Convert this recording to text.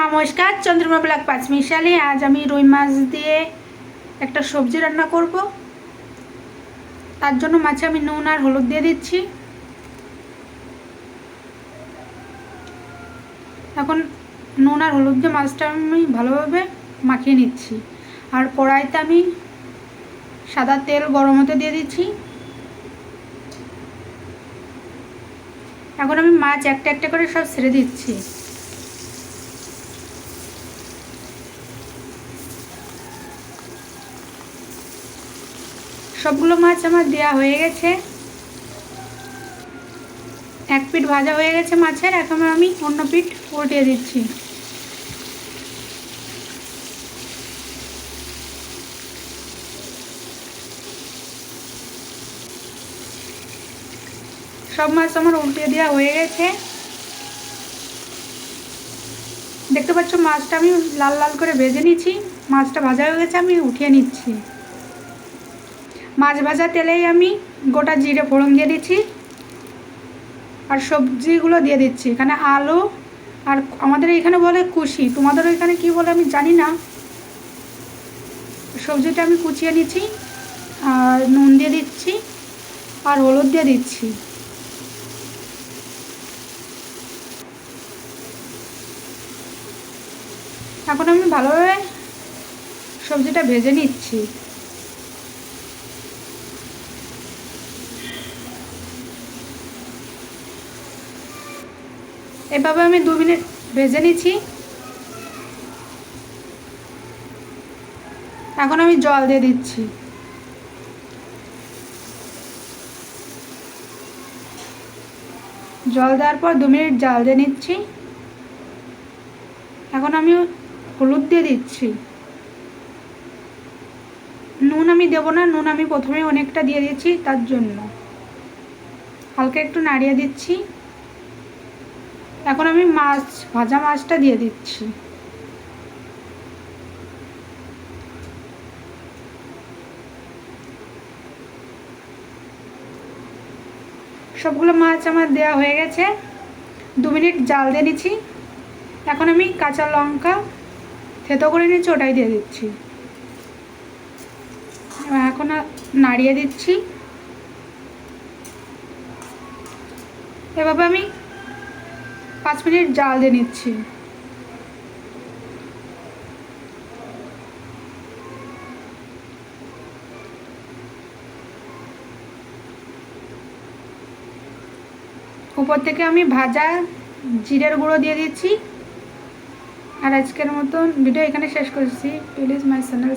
নমস্কার, চন্দ্রমা ব্লাক পাঁচমিশালি আজ আমি রুই মাছ দিয়ে একটা সবজি রান্না করব। তার জন্য মাছে আমি নুন আর হলুদ দিয়ে দিচ্ছি। এখন নুন আর হলুদ দিয়ে মাছটা আমি ভালোভাবে মাখিয়ে নিচ্ছি। আর কড়াইতে আমি সাদা তেল গরম হতে দিয়ে দিচ্ছি। এখন আমি মাছ একটা একটা করে সব ছেড়ে দিচ্ছি। সবগুলো মাছ আমার দেওয়া হয়ে গেছে। এক পিঠ ভাজা হয়ে গেছে মাছের, এখন আমি অন্য পিঠ উল্টিয়ে দিচ্ছি। সব মাছ আমার উল্টিয়ে দেওয়া হয়ে গেছে। দেখতে পাচ্ছ মাছটা আমি লাল লাল করে ভেজে নিচ্ছি, মাছটা ভাজা হয়ে গেছে, আমি উঠিয়ে নিচ্ছি। মাছ ভাজা তেলেই আমি গোটা জিরে ফোড়ন দিয়ে দিচ্ছি আর সবজিগুলো দিয়ে দিচ্ছি। এখানে আলু আর আমাদের এখানে বলে কুশি। তোমাদের এখানে কি বলে আমি জানি না। সবজিটা আমি কুচিয়ে নিচ্ছি, আর নুন দিয়ে দিচ্ছি আর হলুদ দিয়ে দিচ্ছি। এখন আমি ভালোভাবে সবজিটা ভেজে নিচ্ছি। এভাবে আমি দু মিনিট ভেজে নিচ্ছি। এখন আমি জল দিয়ে দিচ্ছি। জল দেওয়ার পর দু মিনিট জাল দিয়ে নিচ্ছি। এখন আমি হলুদ দিয়ে দিচ্ছি। নুন আমি দেবো না, নুন আমি প্রথমে অনেকটা দিয়ে দিচ্ছি তার জন্য। হালকা একটু নাড়িয়ে দিচ্ছি। এখন আমি মাছ, ভাজা মাছটা দিয়ে দিচ্ছি। সবগুলো মাছ আমার দেওয়া হয়ে গেছে। দু মিনিট জাল দিয়ে নিচ্ছি। এখন আমি কাঁচা লঙ্কা থেতো করে নিচ্ছি ওটাই দিয়ে দিচ্ছি। এখন নাড়িয়ে দিচ্ছি। এভাবে আমি পাঁচ মিনিট জাল দিয়ে নিচ্ছি। উপর থেকে আমি ভাজা জিরের গুঁড়ো দিয়ে দিচ্ছি। আর আজকের মতন ভিডিও এখানে শেষ করছি। Please my channel